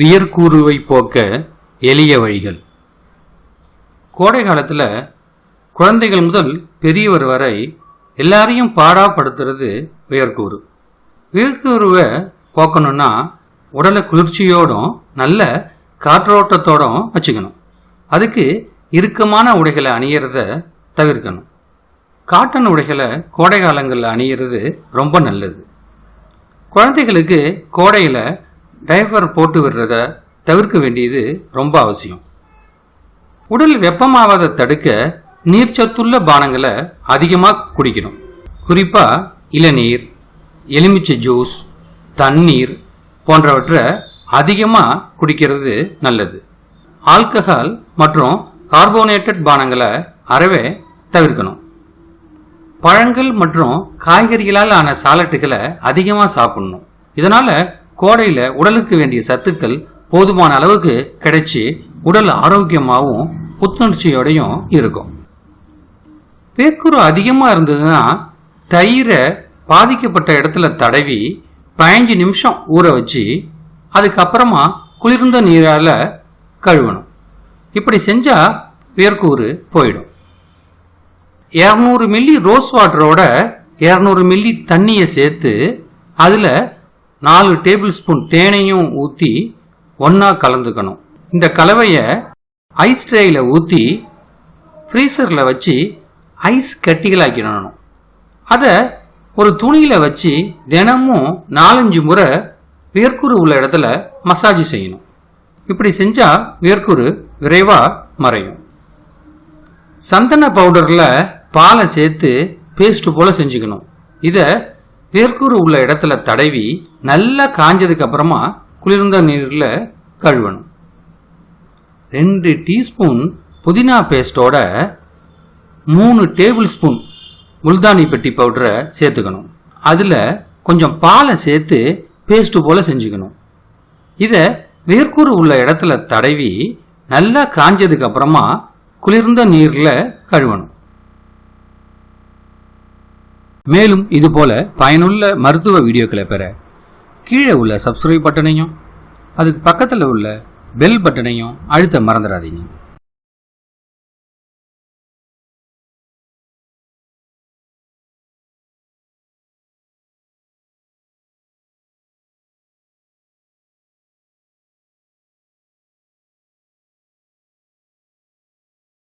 வியர்க்கூறுவை போக்க எளிய வழிகள். கோடை காலத்தில் குழந்தைகள் முதல் பெரியவர் வரை எல்லாரையும் பாடாப்படுத்துறது வியர்க்கூறு வியர்க்கூறுவை போக்கணும்னா உடலை குளிர்ச்சியோடும் நல்ல காற்றோட்டத்தோடும் வச்சுக்கணும். அதுக்கு இறுக்கமான உடைகளை அணியறத தவிர்க்கணும். காட்டன் உடைகளை கோடை காலங்களில் அணியிறது ரொம்ப நல்லது. குழந்தைகளுக்கு கோடையில் டைஃபர் போட்டு விடுறத தவிர்க்க வேண்டியது ரொம்ப அவசியம். உடல் வெப்பமாவதை தடுக்க நீர்ச்சத்துள்ள பானங்களை அதிகமாக குடிக்கணும். குறிப்பாக இளநீர் எலுமிச்சை ஜூஸ் தண்ணீர் போன்றவற்றை அதிகமாக குடிக்கிறது நல்லது. ஆல்கஹால் மற்றும் கார்போனேட்டட் பானங்களை அறவே தவிர்க்கணும். பழங்கள் மற்றும் காய்கறிகளால் ஆன சாலட்டுகளை அதிகமாக சாப்பிடணும். இதனால் கோடையில் உடலுக்கு வேண்டிய சத்துக்கள் போதுமான அளவுக்கு கிடைச்சி உடல் ஆரோக்கியமாகவும் புத்துணர்ச்சியோடையும் இருக்கும். பேக்குரு அதிகமாக இருந்ததுன்னா தயிரை பாதிக்கப்பட்ட இடத்துல தடவி பதினஞ்சு நிமிஷம் ஊற வச்சு அதுக்கப்புறமா குளிர்ந்த நீரால் கழுவணும். இப்படி செஞ்சால் வேர்க்கூறு போயிடும். இரநூறு மில்லி ரோஸ் வாட்டரோட இரநூறு மில்லி தண்ணியை சேர்த்து அதில் நாலு டேபிள் ஸ்பூன் தேனையும் ஊற்றி ஒன்றா கலந்துக்கணும். இந்த கலவையை ஐஸ் ட்ரேயில் ஊற்றி ஃப்ரீசரில் வச்சு ஐஸ் கட்டிகளாக்கிடணும் அதை ஒரு துணியில் வச்சு தினமும் நாலஞ்சு முறை வேர்க்குரு உள்ள இடத்துல மசாஜ் செய்யணும். இப்படி செஞ்சால் வேர்க்குரு விரைவாக மறையும். சந்தன பவுடரில் பாலை சேர்த்து பேஸ்ட் போல் செஞ்சுக்கணும். இதை வேர்க்கூறு உள்ள இடத்துல தடவி நல்லா காஞ்சதுக்கு அப்புறமா குளிர்ந்த நீரில் கழுவணும். ரெண்டு டீஸ்பூன் புதினா பேஸ்ட்டோட மூணு டேபிள் ஸ்பூன் முல்தானி பெட்டி பவுடரை சேர்த்துக்கணும். அதில் கொஞ்சம் பாலை சேர்த்து பேஸ்ட்டு போல் செஞ்சுக்கணும். இதை வேர்க்கூறு உள்ள இடத்துல தடவி நல்லா காஞ்சதுக்கு அப்புறமா குளிர்ந்த நீரில் கழுவணும். மேலும் இதுபோல பயனுள்ள மருத்துவ வீடியோக்களை பெற கீழே உள்ள சப்ஸ்கிரைப் பட்டனையும் அதுக்கு பக்கத்தில் உள்ள பெல் பட்டனையும் அழுத்த மறந்துடாதீங்க.